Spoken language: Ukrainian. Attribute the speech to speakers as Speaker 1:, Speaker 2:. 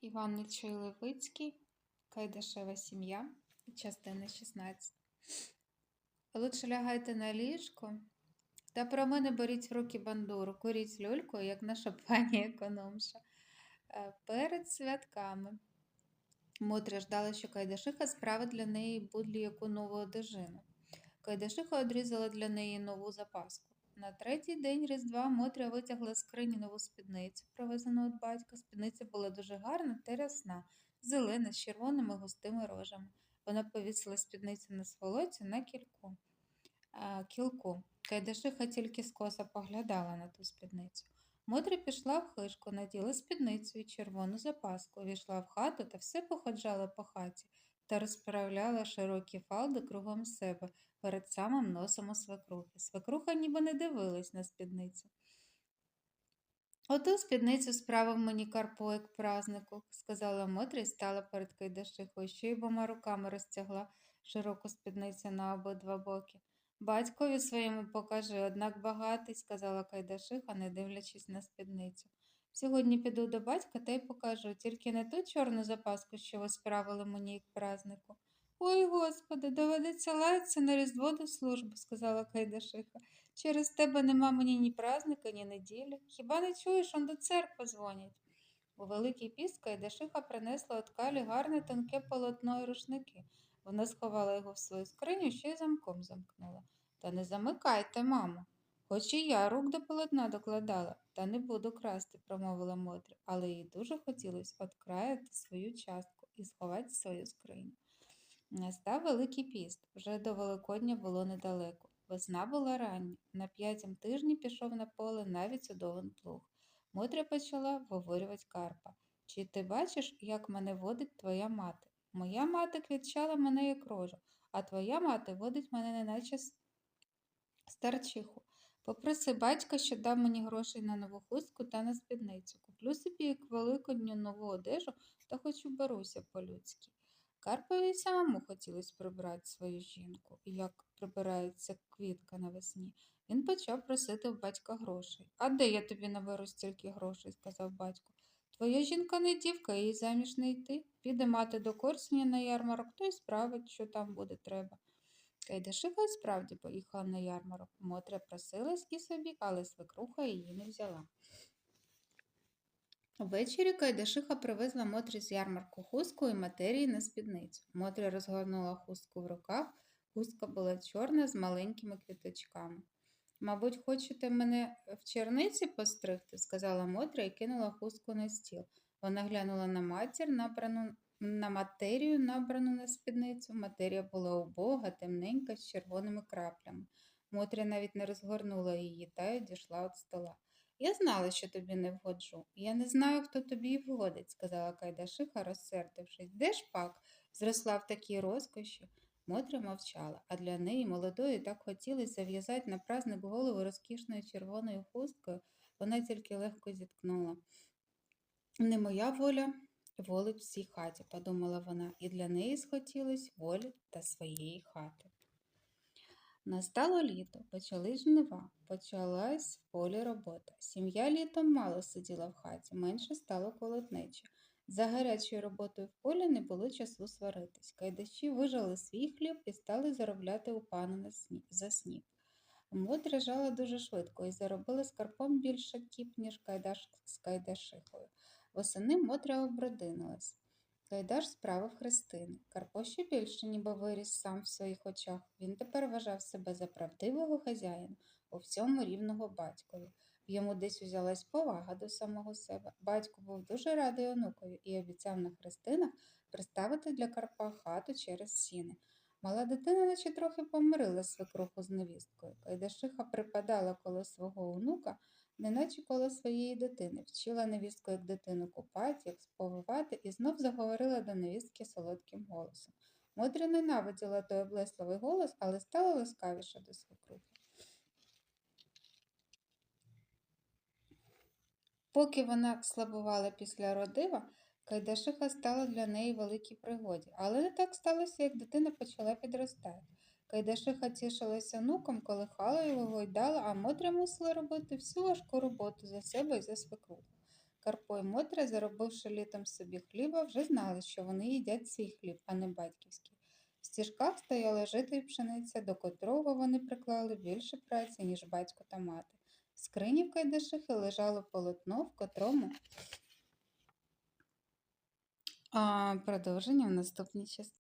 Speaker 1: Іван Нечуй Левицький, Кайдашева сім'я, частина 16. Лучше лягайте на ліжко, та про мене беріть в руки бандуру, куріть люльку, як наша пані економша. Е, Перед святками. Мотря ждала, що Кайдашиха справить для неї будлі яку нову одежину. Кайдашиха одрізала для неї нову запаску. На третій день Різдва Мотря витягла з скрині нову спідницю, привезену від батька. Спідниця була дуже гарна та рясна, зелена, з червоними густими рожами. Вона повісила спідницю на сволоці на кільку. А, кілку. Кайдашиха тільки скоса поглядала на ту спідницю. Мотря пішла в хишку, наділа спідницю і червону запаску, війшла в хату та все походжала по хаті та розправляла широкі фалди кругом себе перед самим носом у свекрухи. Свекруха ніби не дивилась на спідницю. Оту спідницю справив мені Карпо як празнику, сказала Мотря і стала перед Кайдашихою, що й обома руками розтягла широку спідницю на обидва боки. Батькові своєму покажи, однак багатий, сказала Кайдашиха, не дивлячись на спідницю. Сьогодні піду до батька та й покажу, тільки не ту чорну запаску, що ви справили мені як празнику. Ой, господи, доведеться лаятися на різдво до служби, сказала Кайдашиха. Через тебе нема мені ні праздника, ні неділі. Хіба не чуєш, он до церкви дзвонять? У Великий піст Кайдашиха принесла от калі гарне тонке полотно і рушники. Вона сховала його в свою скриню, ще й замком замкнула. Та не замикайте, мамо. Хоч і я рук до полотна докладала, та не буду красти, промовила Мотря, але їй дуже хотілося откраяти свою частку і сховати свою скриню. Настав Великий піст, вже до Великодня було недалеко. Весна була рання. На п'ятім тижні пішов на поле навіть судовий плуг. Мотря почала вговорювати Карпа. Чи ти бачиш, як мене водить твоя мати? Моя мати квітчала мене як рожу, а твоя мати водить мене неначе старчиху. Попроси батька, що дав мені грошей на нову хустку та на спідницю. Куплю собі як великодню нову одежу та хоч уберуся по-людськи. Карпові самому хотілося прибрати свою жінку, як прибирається квітка навесні. Він почав просити в батька грошей. А де я тобі наберу стільки грошей? сказав батько. Твоя жінка не дівка, їй заміж не йти. Піде мати до Корсуня на ярмарок, то й справить, що там буде треба. Кайдашиха й справді поїхала на ярмарок. Мотря просилась і собі, але свекруха її не взяла. Ввечері Кайдашиха привезла Мотрі з ярмарку хустку і матерії на спідницю. Мотря розгорнула хустку в руках. Хустка була чорна з маленькими квіточками. Мабуть, хочете мене в черниці постригти, сказала Мотря і кинула хустку на стіл. Вона глянула на матір, набрану на матерію, набрану на спідницю. Матерія була убога, темненька, з червоними краплями. Мотря навіть не розгорнула її та й одійшла від стола. Я знала, що тобі не вгоджу. Я не знаю, хто тобі і вгодить, сказала Кайдашиха, розсердившись. Де ж пак? Зросла в такій розкоші. Мотря мовчала, а для неї молодої так хотілося зав'язати на праздник голову розкішною червоною хусткою, вона тільки легко зіткнула. Не моя воля волить всій хаті, подумала вона, і для неї схотілось волі та своєї хати. Настало літо, почали жнива, почалась в полі робота. Сім'я літом мало сиділа в хаті, менше стало колотнечі. За гарячою роботою в полі не було часу сваритись. Кайдаші вижали свій хліб і стали заробляти у пана за сніп. Мотря жала дуже швидко і заробила з більше кіп, ніж кайдаш з кайдашихою. Восени Мотря обродинилась. Кайдаш справив хрестини. Карпо ще більше, ніби виріс сам в своїх очах. Він тепер вважав себе за правдивого хазяїна, у всьому рівного батькові. Йому десь узялась повага до самого себе. Батько був дуже радий онукові і обіцяв на хрестинах приставити для Карпа хату через сіни. Мала дитина наче трохи помирила свекруху з невісткою. Кайдашиха припадала коло свого онука, неначе коло своєї дитини, вчила невістку як дитину купати, як сповивати, і знов заговорила до невістки солодким голосом. Мотря ненавиділа той облесливий голос, але стала ласкавіша до свекрухи. Поки вона слабувала після родива, Кайдашиха стала для неї великій пригоді, але не так сталося, як дитина почала підростати. Кайдашиха тішилася онуком, колихала його, гойдала, а Мотря мусила робити всю важку роботу за себе і за свекруху. Карпо і Мотря, заробивши літом собі хліба, вже знали, що вони їдять свій хліб, а не батьківський. В стіжках стояли жито й пшениця, до котрого вони приклали більше праці, ніж батько та мати. В скрині в Кайдашихи лежало полотно, в котрому а, продовження в наступній частині.